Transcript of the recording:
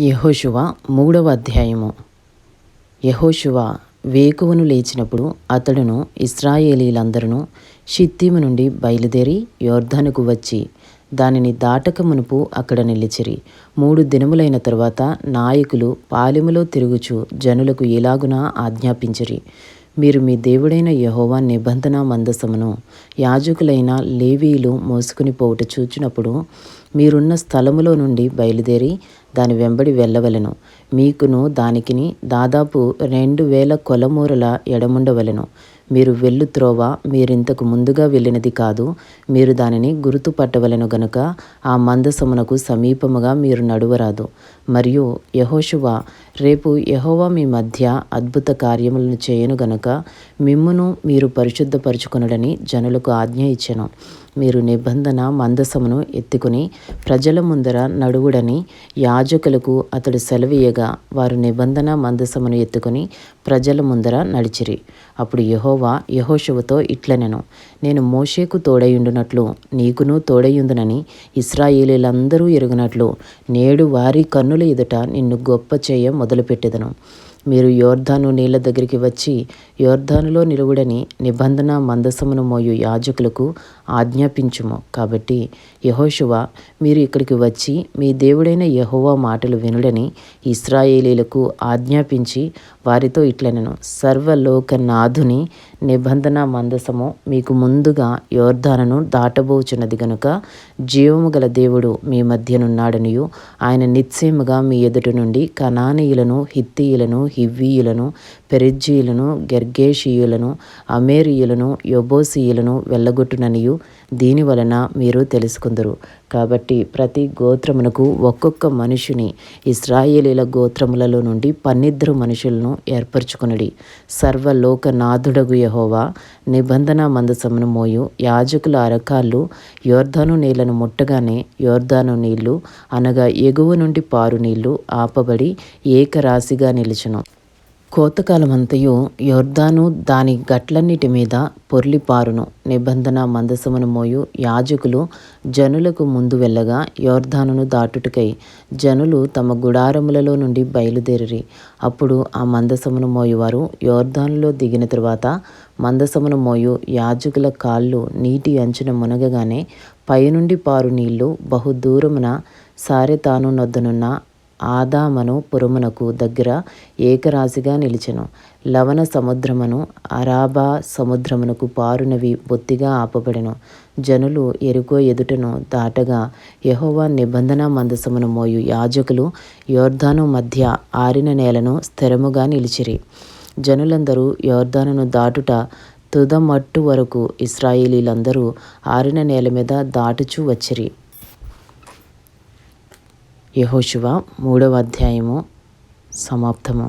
యహోశువ మూడవ అధ్యాయము. యహోశువ వేకువను లేచినప్పుడు అతడును ఇస్రాయేలీలందరూ షిత్తీము నుండి బయలుదేరి యోర్ధనుకు వచ్చి దానిని దాటక మునుపు అక్కడ నిలిచిరి. మూడు దినములైన తరువాత నాయకులు పాలెములో తిరుగుచు జనులకు ఎలాగునా ఆజ్ఞాపించిరి. మీరు మీ దేవుడైన యహోవా నిబంధన మందసమును యాజకులైన లేవీలు మోసుకుని పోవుట చూచినప్పుడు మీరున్న స్థలములో నుండి బయలుదేరి దాని వెంబడి వెళ్ళవలెను. మీకును దానికిని దాదాపు రెండు వేల కొలమూరల ఎడముండవలెను. మీరు వెళ్ళు త్రోవ మీరింతకు ముందుగా వెళ్ళినది కాదు మీరు దానిని గుర్తుపట్టవలెను గనుక ఆ మందసమునకు సమీపముగా మీరు నడువరాదు. మరియు యహోశువ రేపు యహోవా మీ మధ్య అద్భుత కార్యములను చేయను గనుక మిమ్మును మీరు పరిశుద్ధపరచుకొనుడని జనులకు ఆజ్ఞ ఇచ్చెను. మీరు నిబంధన మందసమును ఎత్తుకుని ప్రజల ముందర నడువుడని యాజకులకు అతడు సెలవీయగా వారు నిబంధన మందసమును ఎత్తుకుని ప్రజల ముందర నడిచిరి. అప్పుడు యహోవా యహోశువతో ఇట్లనెను నేను మోషేకు తోడయుండునట్లు నీకును తోడయుందునని ఇస్రాయేలీలందరూ ఎరుగునట్లు నేడు వారి కన్నుల ఎదుట నిన్ను గొప్ప చేయ మొదలుపెట్టెదను. మీరు యోర్ధాను నీళ్ళ దగ్గరికి వచ్చి యోర్ధానులో నిలువుడని నిబంధన మందసమును మోయు యాజకులకు ఆజ్ఞాపించుము. కాబట్టి యహోశువ మీరు ఇక్కడికి వచ్చి మీ దేవుడైన యహోవా మాటలు వినుడని ఇస్రాయేలీలకు ఆజ్ఞాపించి వారితో ఇట్లనెను. సర్వలోకనాథుని నిబంధన మందసము మీకు ముందుగా యోర్ధానను దాటబోచున్నది గనుక జీవము గల దేవుడు మీ మధ్యనున్నాడనియు. ఆయన నిత్యముగా మీ ఎదుటి నుండి కనానీయులను హిత్తీయులను హివ్వీయులను పెరిజ్జీయులను గెర్గేషీయులను అమేరియులను యొబోసీయులను వెళ్ళగొట్టుననియు. దీని వలన మీరు తెలుసుకుందరు. కాబట్టి ప్రతి గోత్రమునకు ఒక్కొక్క మనుషుని ఇస్రాయేలీల గోత్రములలో నుండి పన్నిద్దరు మనుషులను ఏర్పరచుకునడి. సర్వలోకనాథుడగు యహోవా నిబంధన మందసమును మోయు. యాజకుల అరకాళ్ళు యోర్ధాను నీళ్ళను ముట్టగానే యోర్ధాను నీళ్ళు అనగా ఎగువ నుండి పారు నీళ్ళు ఆపబడి ఏకరాశిగా నిలిచును. కోతకాలమంతయు యోర్దాను దాని గట్లన్నిటి మీద పొర్లిపారును. నిబంధన మందసమును మోయు యాజకులు జనులకు ముందు వెళ్ళగా యోర్ధానును దాటుటకై జనులు తమ గుడారములలో నుండి బయలుదేరి అప్పుడు ఆ మందసమును మోయువారు యోర్ధానులో దిగిన తరువాత మందసమును మోయు యాజకుల కాళ్ళు నీటి అంచున మునగగానే పైనుండి పారు నీళ్ళు బహుదూరమున సారెతాను నొద్దనున్న ఆదామను పురమునకు దగ్గర ఏకరాశిగా నిలిచెను. లవణ సముద్రమును అరాబా సముద్రమునకు పారునవి బొత్తిగా ఆపబడెను. జనులు ఎరుకో ఎదుటను దాటగా యహోవా నిబంధన మందసమును మోయు యాజకులు యోర్ధాను మధ్య ఆరిన నేలను స్థిరముగా నిలిచిరి. జనులందరూ యోర్ధానును దాటుట తుదమట్టు వరకు ఇస్రాయేలీలందరూ ఆరిన నేల మీద దాటుచూ వచ్చిరి. యహోశివ మూడవ అధ్యాయము సమాప్తము.